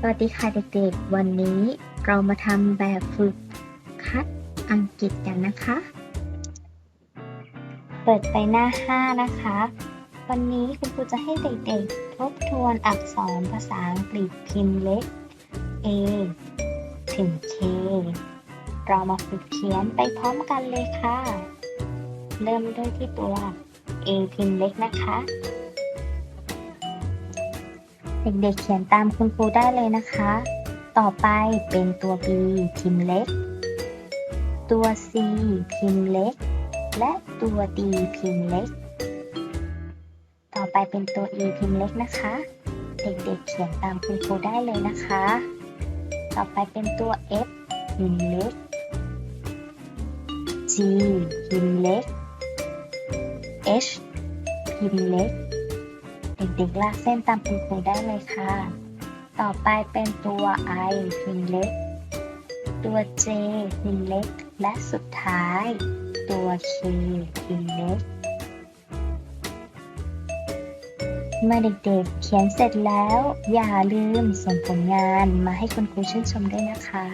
สวัสดีค่ะเด็กๆ วันนี้เรามาทำแบบฝึกคัดอังกฤษกันนะคะ เปิดไปหน้า 5 นะคะ วันนี้คุณครูจะให้เด็กๆ ทบทวนอักษรภาษาอังกฤษพิมพ์เล็ก A ถึง K เรามาฝึกเขียนไปพร้อมกันเลยค่ะ เริ่มด้วยที่ตัว A พิมพ์เล็กนะคะ เด็กๆเขียนตามคุณครูได้เลยนะคะ ต่อไปเป็นตัว B พิมพ์เล็ก ตัว C พิมพ์เล็ก และตัว D พิมพ์เล็ก ต่อไปเป็นตัว E พิมพ์เล็กนะคะ เด็กๆเขียนตามคุณครูได้เลยนะคะ ต่อไปเป็นตัว F พิมพ์เล็ก G พิมพ์เล็ก H พิมพ์เล็ก เด็กๆลากเส้นตามคุณครูได้เลยค่ะ ต่อไปเป็นตัว I พิมพ์เล็ก ตัว J พิมพ์เล็ก และสุดท้าย ตัว K พิมพ์เล็ก เมื่อเด็กๆ เขียนเสร็จแล้ว อย่าลืมส่งผลงานมาให้คุณครูชื่นชมด้วยนะคะ